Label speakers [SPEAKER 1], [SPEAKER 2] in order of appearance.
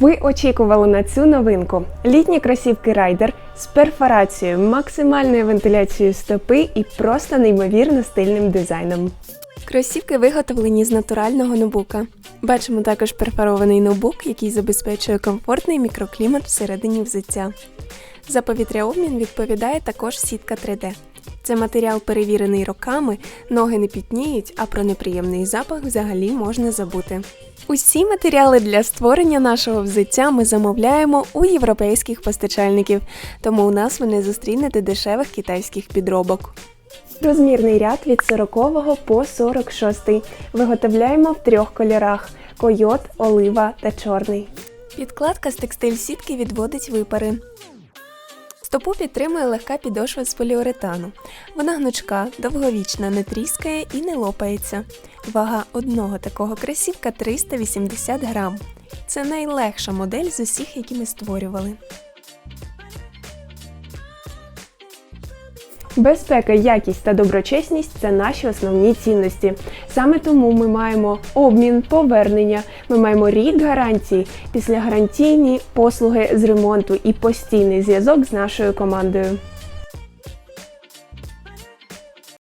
[SPEAKER 1] Ви очікували на цю новинку: літні кросівки Райдер з перфорацією, максимальною вентиляцією стопи і просто неймовірно стильним дизайном. Кросівки виготовлені з натурального нобука. Бачимо також перфорований ноутбук, який забезпечує комфортний мікроклімат всередині взуття. За повітряобмін відповідає також сітка 3D. Це матеріал перевірений роками, ноги не пітніють, а про неприємний запах взагалі можна забути. Усі матеріали для створення нашого взуття ми замовляємо у європейських постачальників, тому у нас ви не зустрінете дешевих китайських підробок. Розмірний ряд від 40 по 46. Виготовляємо в трьох кольорах: койот, олива та чорний. Підкладка з текстиль сітки відводить випари. Стопу підтримує легка підошва з поліуретану. Вона гнучка, довговічна, не тріскає і не лопається. Вага одного такого красівка 380 грам. Це найлегша модель з усіх, які ми створювали. Безпека, якість та доброчесність це наші основні цінності. Саме тому ми маємо обмін, повернення, ми маємо рік гарантії, після гарантійні послуги з ремонту і постійний зв'язок з нашою командою.